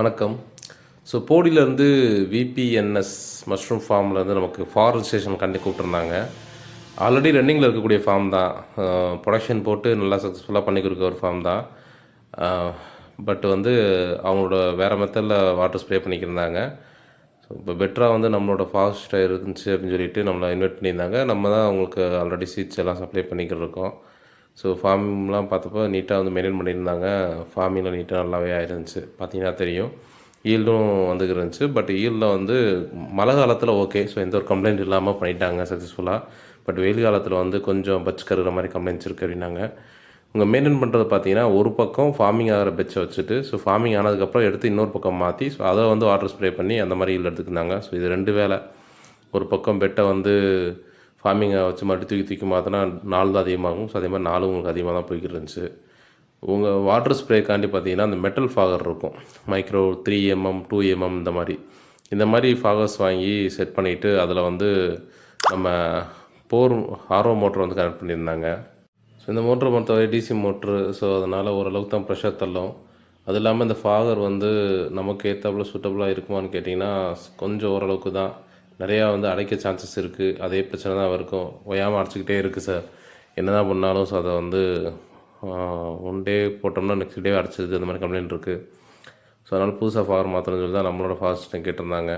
வணக்கம். So போடியிலேருந்து விபிஎன்எஸ் mushroom ஃபார்ம்லேருந்து நமக்கு ஃபாரன் station கண்டி கூப்பிட்ருந்தாங்க ஆல்ரெடி ரன்னிங்கில் இருக்கக்கூடிய ஃபார்ம் தான். ப்ரொடக்ஷன் போட்டு நல்லா சக்ஸஸ்ஃபுல்லாக பண்ணி கொடுக்க ஒரு ஃபார்ம் தான். பட் வந்து அவங்களோட வேறு மெத்தடில் வாட்டர் ஸ்ப்ரே பண்ணிக்கிருந்தாங்க. ஸோ இப்போ பெட்டராக வந்து நம்மளோட ஃபாஸ்ட்டாக இருந்துச்சு அப்படின்னு சொல்லிட்டு நம்மளை இன்வைட் பண்ணியிருந்தாங்க. நம்ம தான் அவங்களுக்கு ஆல்ரெடி சீட்ஸ் எல்லாம் சப்ளை பண்ணிக்கிட்டு இருக்கோம். ஸோ ஃபார்ம்லாம் பார்த்தப்போ நீட்டாக வந்து மெயின்டைன் பண்ணியிருந்தாங்க. ஃபார்மிங்கில் நீட்டாக நல்லாவே ஆயிருந்துச்சு. பார்த்தீங்கன்னா தெரியும். ஈல்டும் வந்துக்கு இருந்துச்சு பட் ஈல்டில் வந்து மழை காலத்தில் ஓகே ஸோ எந்த ஒரு கம்ப்ளைண்ட் இல்லாமல் பண்ணிட்டாங்க சக்ஸஸ்ஃபுல்லாக பட் வெயில் காலத்தில் வந்து கொஞ்சம் பச்சு கருகிற மாதிரி கம்ப்ளைண்ட்ஸ் இருக்குது அப்படின்னாங்க. உங்கள் மெயின்டைன் பண்ணுறது பார்த்தீங்கன்னா ஒரு பக்கம் ஃபார்மிங் ஆகிற பெச்சை வச்சுட்டு ஸோ ஃபார்மிங் ஆனதுக்கப்புறம் எடுத்து இன்னொரு பக்கம் மாற்றி ஸோ அதை வந்து வாட்டர் ஸ்ப்ரே பண்ணி அந்த மாதிரி ஈல்டு எடுத்துக்கினாங்க ஸோ இது ரெண்டு வேலை. ஒரு பக்கம் பெட்டை வந்து ஃபார்மிங்கை வச்சு மறுபடியும் தூக்கி தூக்கி மாற்றினா நாள் தான் அதிகமாகும். ஸோ அதே மாதிரி நாளும் உங்களுக்கு அதிகமாக தான் போய்கிட்டு இருந்துச்சு உங்கள் வாட்டர் ஸ்ப்ரேக்காண்டி பார்த்தீங்கன்னா அந்த மெட்டல் ஃபாகர் இருக்கும். Micro three MM two MM இந்த மாதிரி. இந்த மாதிரி ஃபாகர்ஸ் வாங்கி செட் பண்ணிவிட்டு அதில் வந்து நம்ம போர் ஆர்ஓ மோட்டர் வந்து கனெக்ட் பண்ணியிருந்தாங்க. ஸோ இந்த மோட்டரை பொறுத்தவரை டிசி மோட்ரு ஸோ அதனால் ஓரளவுக்கு தான் ப்ரெஷர் தள்ளும். அது இல்லாமல் இந்த ஃபாகர் வந்து நமக்கு ஏற்றாப்புல சூட்டபுளாக இருக்குமான்னு கேட்டிங்கன்னா கொஞ்சம் ஓரளவுக்கு தான். நிறையா வந்து அடைக்க சான்சஸ் இருக்குது அதே பிரச்சனை தான் இருக்கும் ஓயாமல் அடைச்சிக்கிட்டே இருக்குது சார் என்ன தான் பண்ணாலும் ஸோ அதை வந்து ஒன் டே போட்டோம்னா நெக்ஸ்ட் டே அடைச்சிது அந்த மாதிரி கம்ப்ளைண்ட் இருக்குது ஸோ அதனால் புதுசாக ஃபார் மாற்றணும்னு சொல்லி தான் நம்மளோட ஃபாஸ்ட் கேட்டிருந்தாங்க.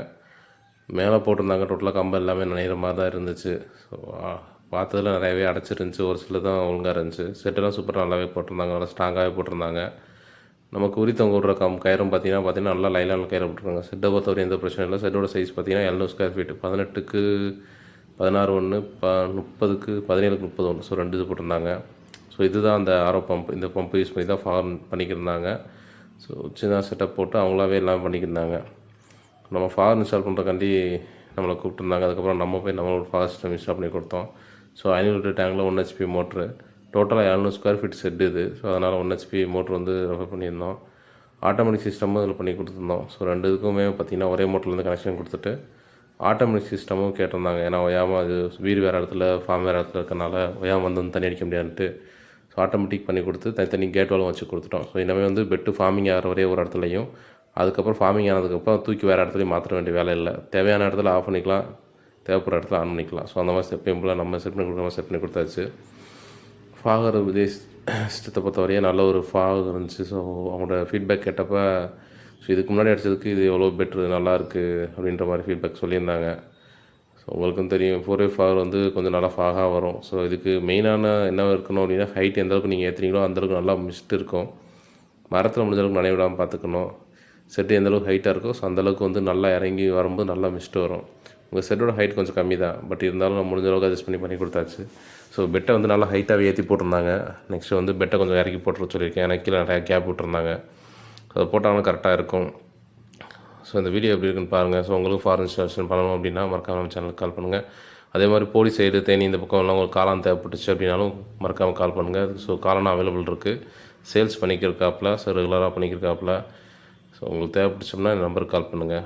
மேலே போட்டிருந்தாங்க. டோட்டலாக கம்பம் எல்லாமே நினைக்கிற மாதிரி தான் இருந்துச்சு. ஸோ பார்த்ததில் நிறையவே அடைச்சிருந்துச்சி. ஒரு சில தான் ஒழுங்காக இருந்துச்சு செட்டெல்லாம் சூப்பராக நல்லாவே போட்டிருந்தாங்க. நல்லா ஸ்ட்ராங்காகவே போட்டிருந்தாங்க. நமக்கு உரித்தவங்க விடுற கம் கயிறும் பார்த்தீங்கன்னா பார்த்தீங்கன்னா நல்லா லைலான கயிறு போட்டிருக்காங்க செட்டை பொறுத்தவரை எந்த பிரச்சனையும் இல்லை. செட்டோட சைஸ் பார்த்தீங்கன்னா எழுநூறு ஸ்கொயர் ஃபீட் பதினெட்டுக்கு பதினாறு ஒன்று ப முப்பதுக்கு பதினேழுக்கு முப்பது ஒன்று ஸோ ரெண்டு இது போட்டிருந்தாங்க. ஸோ இதுதான் அந்த ஆரோ பம்ப் இந்த பம்ப் யூஸ் பண்ணி தான் ஃபார்ம் பண்ணிக்கிருந்தாங்க ஸோ சின்ன செட்டப் போட்டு அவங்களாவே எல்லாம் பண்ணிக்கிருந்தாங்க நம்ம ஃபார் இன்ஸ்டால் பண்ணுறக்காண்டி நம்மளை கூப்பிட்டுருந்தாங்க. அதுக்கப்புறம் நம்ம போய் நம்மளோட ஃபார் சிஸ்டம் இன்ஸ்டால் பண்ணி கொடுத்தோம். ஸோ ஐநூறு லிட்டர் டேங்கில் ஒன் ஹெச்பி மோட்ரு டோட்டலாக இரநூறு ஸ்கொயர் ஃபீட் செட் இது. ஸோ அதனால் ஒன் ஹெச்பி மோட்ரு வந்து ரெஃபர் பண்ணியிருந்தோம். ஆட்டோமேட்டிக் சிஸ்டமும் இதில் பண்ணி கொடுத்துருந்தோம். ஸோ ரெண்டு இதுக்குமே பார்த்திங்கன்னா ஒரே மோட்டர்லேருந்து கனெக்ஷன் கொடுத்துட்டு ஆட்டோமேட்டிக் சிஸ்டமும் கேட்டிருந்தாங்க. ஏன்னா ஒயாமல் அது வீடு வேறு இடத்துல ஃபார்ம் வேறு இடத்துல இருக்கனால ஒயாமல் வந்து தண்ணி அடிக்க முடியாதுன்ட்டு. ஸோ ஆட்டோமேட்டிக் பண்ணி கொடுத்து தனித்தனி கேட் வாலும் வச்சு கொடுத்துட்டோம். ஸோ இனிமேல் வந்து பெட்டு ஃபார்மிங் ஆகிற ஒரே ஒரு இடத்துலையும் அதுக்கப்புறம் ஃபார்மிங் ஆனதுக்கப்புறம் தூக்கி வேறு இடத்துலையும் மாற்ற வேண்டிய வேலை இல்லை. தேவையான இடத்துல ஆஃப் பண்ணிக்கலாம் தேவைப்படுற இடத்துல ஆன் பண்ணிக்கலாம். ஸோ அந்த மாதிரி ஸ்டெப் சிம்பிளாக நம்ம செட் பண்ணி கொடுக்குற மாதிரி செட் பண்ணி கொடுத்தாச்சு. ஃபாகர் விஜய் சிஸ்டத்தை பொறுத்தவரையே நல்ல ஒரு ஃபாக் இருந்துச்சு. ஸோ அவங்களோட ஃபீட்பேக் கேட்டப்போ ஸோ இதுக்கு முன்னாடி அடித்ததுக்கு இது எவ்வளோ பெட்ரு நல்லா இருக்குது அப்படின்ற மாதிரி ஃபீட்பேக் சொல்லியிருந்தாங்க. ஸோ உங்களுக்கும் தெரியும் ஃபோர் ஏ ஃபாகர் வந்து கொஞ்சம் நல்லா ஃபாகாக வரும். ஸோ இதுக்கு மெயினான என்ன இருக்கணும் அப்படின்னா ஹைட் எந்தளவுக்கு நீங்கள் ஏற்றுறீங்களோ அந்தளவுக்கு நல்லா மிஸ்ட் இருக்கும். மரத்தில் முடிஞ்சளவுக்கு நனைய விடாமல் பார்த்துக்கணும். செட்டு எந்தளவுக்கு ஹைட்டாக இருக்கோ ஸோ அந்தளவுக்கு வந்து நல்லா இறங்கி வரும்போது நல்லா மிஸ்ட் வரும். உங்கள் செட்டோட ஹைட் கொஞ்சம் கம்மி தான். பட் இருந்தாலும் நம்ம முடிஞ்ச அளவுக்கு அட்ஜஸ்ட் பண்ணி பண்ணி கொடுத்தாச்சு. ஸோ பெட்டை வந்து நல்லா ஹைட்டாகவே ஏற்றி போட்டிருந்தாங்க. நெக்ஸ்ட்டு வந்து பெட்டை கொஞ்சம் இறக்கி போட்டுற சொல்லியிருக்கேன். எனக்கு கீழே நிறையா கேப் விட்டுருந்தாங்க. அதை போட்டாலும் கரெக்டாக இருக்கும். ஸோ இந்த வீடியோ எப்படி இருக்குன்னு பாருங்கள் ஸோ உங்களுக்கு ஃபாரின் இன்ஸ்டாலேஷன் பண்ணணும் அப்படின்னா மறக்காமல் நம்ம சேனலுக்கு கால் பண்ணுங்கள் அதே மாதிரி போலி சைடு தேனி இந்த பக்கம் எல்லாம் உங்களுக்கு காளான் தேவைப்பட்டுச்சு அப்படின்னாலும் மறக்காமல் கால் பண்ணுங்கள் ஸோ காளான் அவைலபிள் இருக்குது சேல்ஸ் பண்ணிக்கிறக்காப்பில் ஸோ ரெகுலராக பண்ணிக்கிறக்காப்பில் ஸோ உங்களுக்கு தேவைப்பட்டுச்சோம்னா இந்த நம்பருக்கு கால் பண்ணுங்கள்